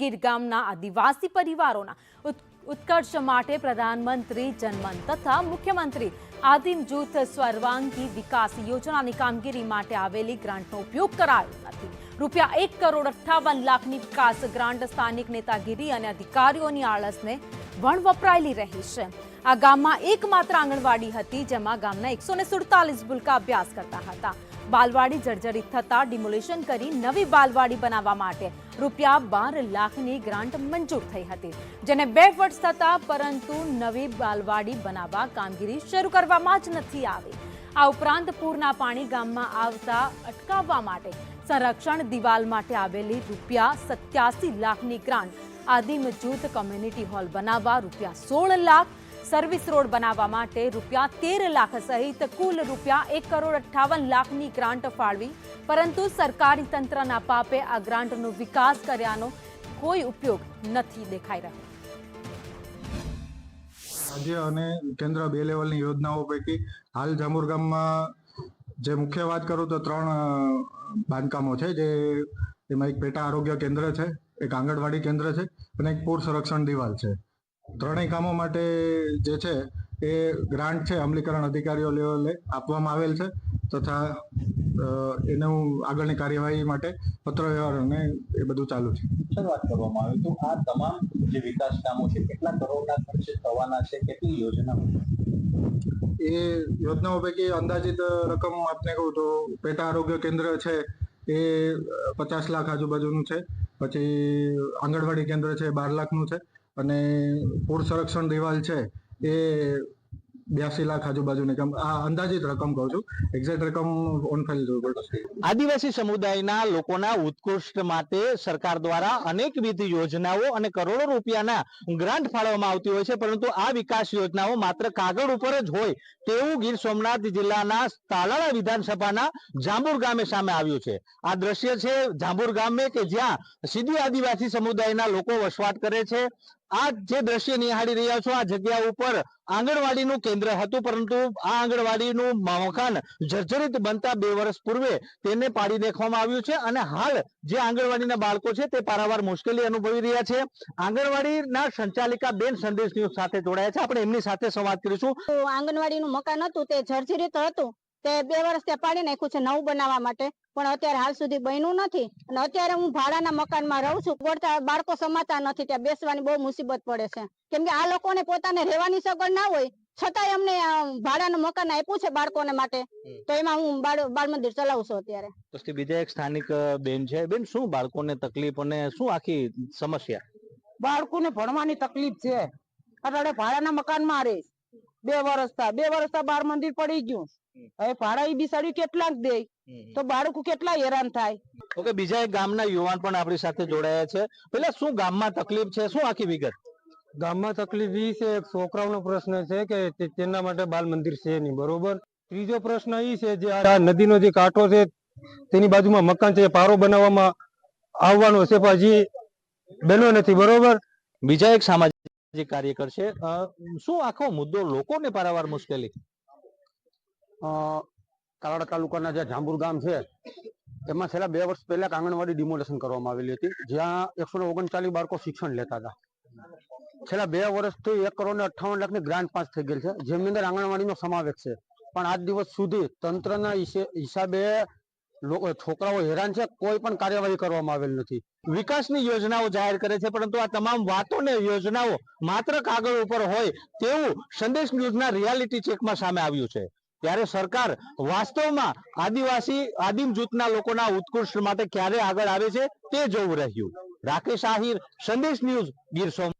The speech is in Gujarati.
ગીર ગામના આદિવાસી પરિવારોના ઉત- ઉત્કર્ષ માટે પ્રધાનમંત્રી જનમન તથા મુખ્યમંત્રી આદિમ જૂથ સર્વાંગી વિકાસ યોજનાની કામગીરી માટે આવેલી ગ્રાન્ટનો ઉપયોગ કરાયો નથી. રૂપિયા એક કરોડ અઠ્ઠાવન લાખની વિકાસ ગ્રાન્ટ સ્થાનિક નેતાગીરી અને અધિકારીઓની આળસને વણ વપરાયેલી રહી છે. આ ગામમાં એકમાત્ર આંગણવાડી હતી, જેમાં ગામના એકસો ને સુડતાલીસ ભૂલકા અભ્યાસ કરતા હતા. બાલવાડી જર્જરિત થતા ડિમોલિશન કરી નવી બાલવાડી બનાવવા માટે રૂપિયા બાર લાખની ગ્રાન્ટ મંજૂર થઈ હતી. જેને બે વર્ષ થતા પરંતુ નવી બાલવાડી બનાવવા કામગીરી શરૂ કરવામાં જ નથી આવી. આ ઉપરાંત પૂરના પાણી ગામમાં આવતા અટકાવવા માટે સંરક્ષણ દિવાલ માટે આવેલી રૂપિયા સત્યાસી લાખની ગ્રાન્ટ આદિમ જૂથ કોમ્યુનિટી હોલ બનાવવા રૂપિયા સોળ લાખ સર્વિસ રોડ બનાવવા માટે રૂપિયા તેર લાખ સહિત કુલ રૂપિયા એક કરોડ અઠ્ઠાવન લાખની ગ્રાન્ટ ફાળવી, પરંતુ સરકારી તંત્રના પાપે આ ગ્રાન્ટનો વિકાસ કર્યાનો કોઈ ઉપયોગ નથી દેખાઈ રહ્યો. રાજ્ય અને કેન્દ્ર બે લેવલની યોજનાઓ પૈકી હાલ જાંબુર ગામમાં જે મુખ્ય વાત કરું તો ત્રણ બાંધકામો છે. જે એમાં એક પેટા આરોગ્ય કેન્દ્ર છે, એક આંગણવાડી કેન્દ્ર છે અને એક પૂર સંરક્ષણ દિવાલ છે. ત્રણેય કામો માટે જે છે એ ગ્રાન્ટ છે, અમલીકરણ અધિકારીઓ લેવલે આપવામાં આવેલ છે તથા અ, એનું આગળની કાર્યવાહી માટે પત્ર વ્યવહાર અને એ બધું ચાલુ છે. શરૂઆત કરવામાં આવી તો આ તમામ જે વિકાસ કામો છે કેટલા કરોડના ખર્ચે થવાના છે કેટલી યોજના એ યોજનાઓ પૈકી અંદાજિત રકમ આપને કહું તો પેટા આરોગ્ય કેન્દ્ર છે એ પચાસ લાખ આજુબાજુનું છે. પછી આંગણવાડી કેન્દ્ર છે બાર લાખનું છે. અને પૂર સંરક્ષણ દિવાલ છે એ બ્યાસી લાખ આજુબાજુની કમ આ અંદાજિત રકમ કહું છું. એક્ઝેક્ટ રકમ ઓન ફાઇલ જોવું પડશે આદિવાસી સમુદાયના લોકોના ઉત્કૃષ્ટ માટે સરકાર દ્વારા અનેકવિધ યોજનાઓ અને કરોડો રૂપિયાના ગ્રાન્ટ ફાળવવામાં આવતી હોય છે, પરંતુ આ વિકાસ યોજનાઓ માત્ર કાગળ ઉપર જ હોય તેવું ગીર સોમનાથ જિલ્લાના તાલાળા વિધાનસભાના જાંબુર ગામે સામે આવ્યું છે. આ દ્રશ્ય છે જાંબુર ગામે કે જ્યાં સીધી આદિવાસી સમુદાયના લોકો વસવાટ કરે છે આ જે દ્રશ્ય નિહાળી રહ્યા છો, આ જગ્યા ઉપર આંગણવાડીનું કેન્દ્ર હતું, પરંતુ આ આંગણવાડીનું મકાન જર્જરિત બનતા બે વર્ષ પૂર્વે તેને પાડી નાખવામાં આવ્યું છે અને હાલ જે આંગણવાડીના બાળકો છે, તે પારાવાર મુશ્કેલી અનુભવી રહ્યા છે. આંગણવાડીના સંચાલિકા બેન સંદેશ ન્યૂઝ સાથે જોડાયા છે. આપણે એમની સાથે સંવાદ કરીશું. આંગણવાડીનું મકાન હતું, તે જર્જરિત હતું, તે બે વર્ષ ત્યાં પાડી નાખ્યું છે નવું બનાવવા માટે. પણ અત્યારે હાલ સુધી બન્યું નથી. અને અત્યારે હું ભાડાના મકાનમાં રહું છું. વળતા બાળકો સમાતા નથી. ત્યાં બેસવાની બહુ મુસીબત પડે છે. કેમ કે આ લોકોને પોતાને રહેવાની સગવડ ના હોય છતાંય અમને ભાડાનું મકાન આપ્યું છે બાળકોને માટે. તો એમાં હું બાળ બાળ મંદિર ચલાવું છું અત્યારે. બીજા એક સ્થાનિક બેન છે. બેન શું બાળકોને તકલીફ અને શું આખી સમસ્યા? બાળકોને ભણવાની તકલીફ છે. અત્યારે ભાડાના મકાનમાં રહીશ. બે વર્ષ થયા બે વર્ષ થયા બાળ મંદિર પડી ગયું. હવે ભાડા એ બિસાડ્યું કેટલાક દે. તો બાળકો કેટલા હેરાન થાય. ઓકે બીજા એક ગામના યુવાન પણ આપણી સાથે જોડાયા છે. પેલા શું ગામમાં તકલીફ છે? શું આખી વિગત? ગામમાં તકલીફ એ છે એક છોકરાઓનો પ્રશ્ન છે કે તેના માટે બાલ મંદિર છે નહીં બરોબર? ત્રીજો પ્રશ્ન એ છે જે આ નદીનો જે કાંઠો છે તેની બાજુમાં મકાન છે પારો બનાવવામાં આવવાનો છે પણ હજી બન્યો નથી બરોબર? બીજા એક સામાજિક કાર્યકર છે. શું આખો મુદ્દો લોકોને પારાવાર મુશ્કેલી? કાલાડા તાલુકાના જે જાંબુર ગામ છે, એમાં છેલ્લા બે વર્ષ પહેલા આંગણવાડી ડિમોલેશન કરવામાં આવેલી હતી, જ્યાં એકસો ઓગણચાલીસ બાળકો શિક્ષણ લેતા હતા. છેલ્લા બે વર્ષથી એક કરોડ ને અઠ્ઠાવન લાખની ગ્રાન્ટ પાસ થઈ ગયેલ છે જેમની અંદર આંગણવાડીનો સમાવેશ છે. પણ આજ દિવસ સુધી તંત્રના હિસાબે છોકરાઓ હેરાન છે, કોઈ પણ કાર્યવાહી કરવામાં આવેલ નથી. વિકાસની યોજનાઓ જાહેર કરે છે, પરંતુ આ તમામ વાતો ને યોજનાઓ માત્ર કાગળ ઉપર હોય તેવું સંદેશ ન્યૂઝના રિયાલિટી ચેકમાં સામે આવ્યું છે. ત્યારે સરકાર વાસ્તવમાં આદિવાસી, આદિમ જૂથના લોકોના ઉત્કૃષ્ટ માટે ક્યારે આગળ આવે છે તે જોવું રહ્યું. રાકેશ આહિર, સંદેશ ન્યૂઝ ગીર સોમનાથ.